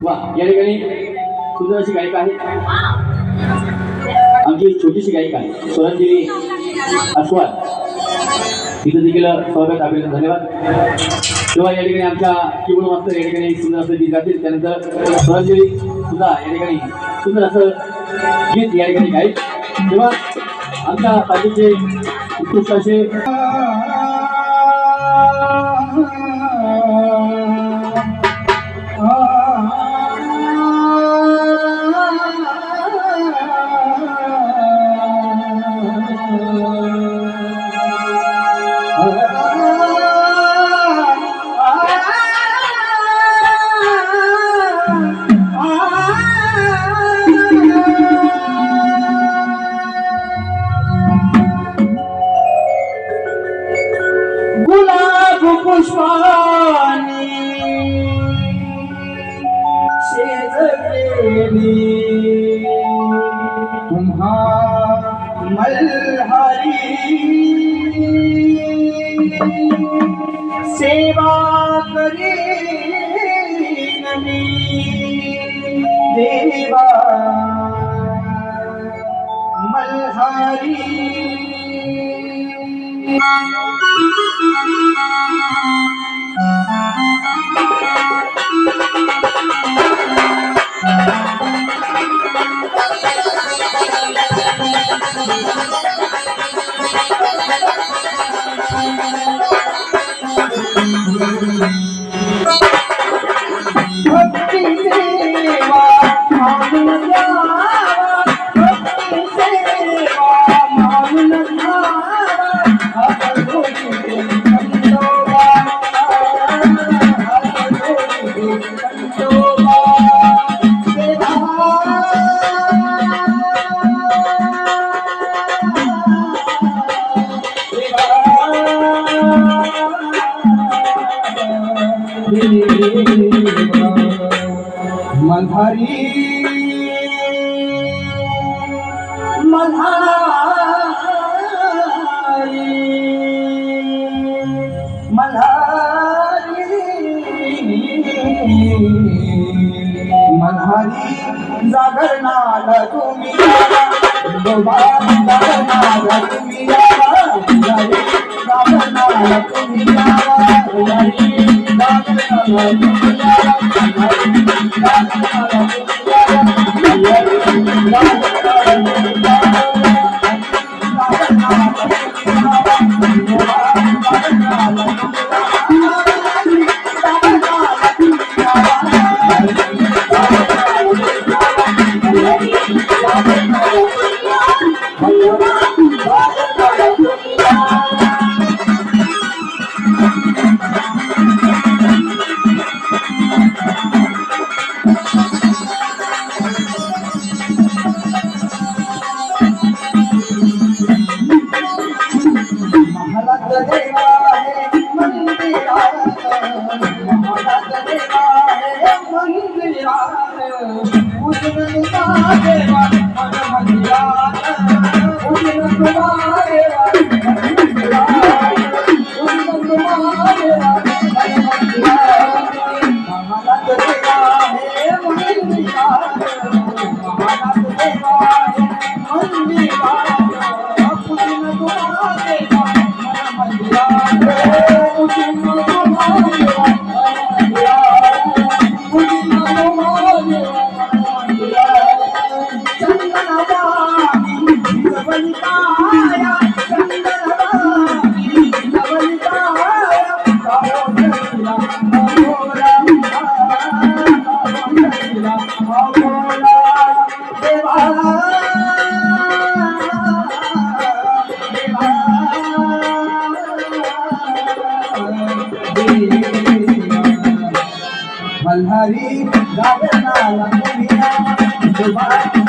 वा या ठिकाणी सुंदर अशी गायिका आहे आमची छोटीशी गायिका स्वरांजली अस्वाल तिथं देखील स्वागत अभिनंदन धन्यवाद. तेव्हा या ठिकाणी आमच्या कीबोर्ड मास्तर या ठिकाणी सुंदर असं गीत गातील त्यानंतर स्वरांजली सुद्धा या ठिकाणी सुंदर असं गीत या ठिकाणी गाईल तेव्हा आमच्या पाठीचे उत्कृष्ट असे गुलाब पुष्पानी शेजलेली तुम्हा मल्हारी सेवा करी देवा मल्हारी मल्हारी मल्हारी जागरणाला तुम्ही यावा. तुम्ही तुम्ही तुम्ही तुम्ही Thank you. उजवण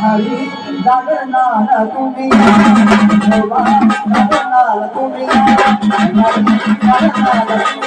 हरी लागणार तुम्ही लागणार तुम्ही लागणार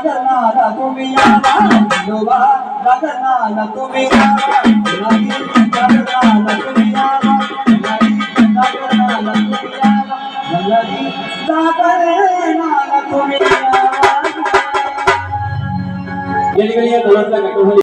రగనాల తుమియాల యువ రగనాల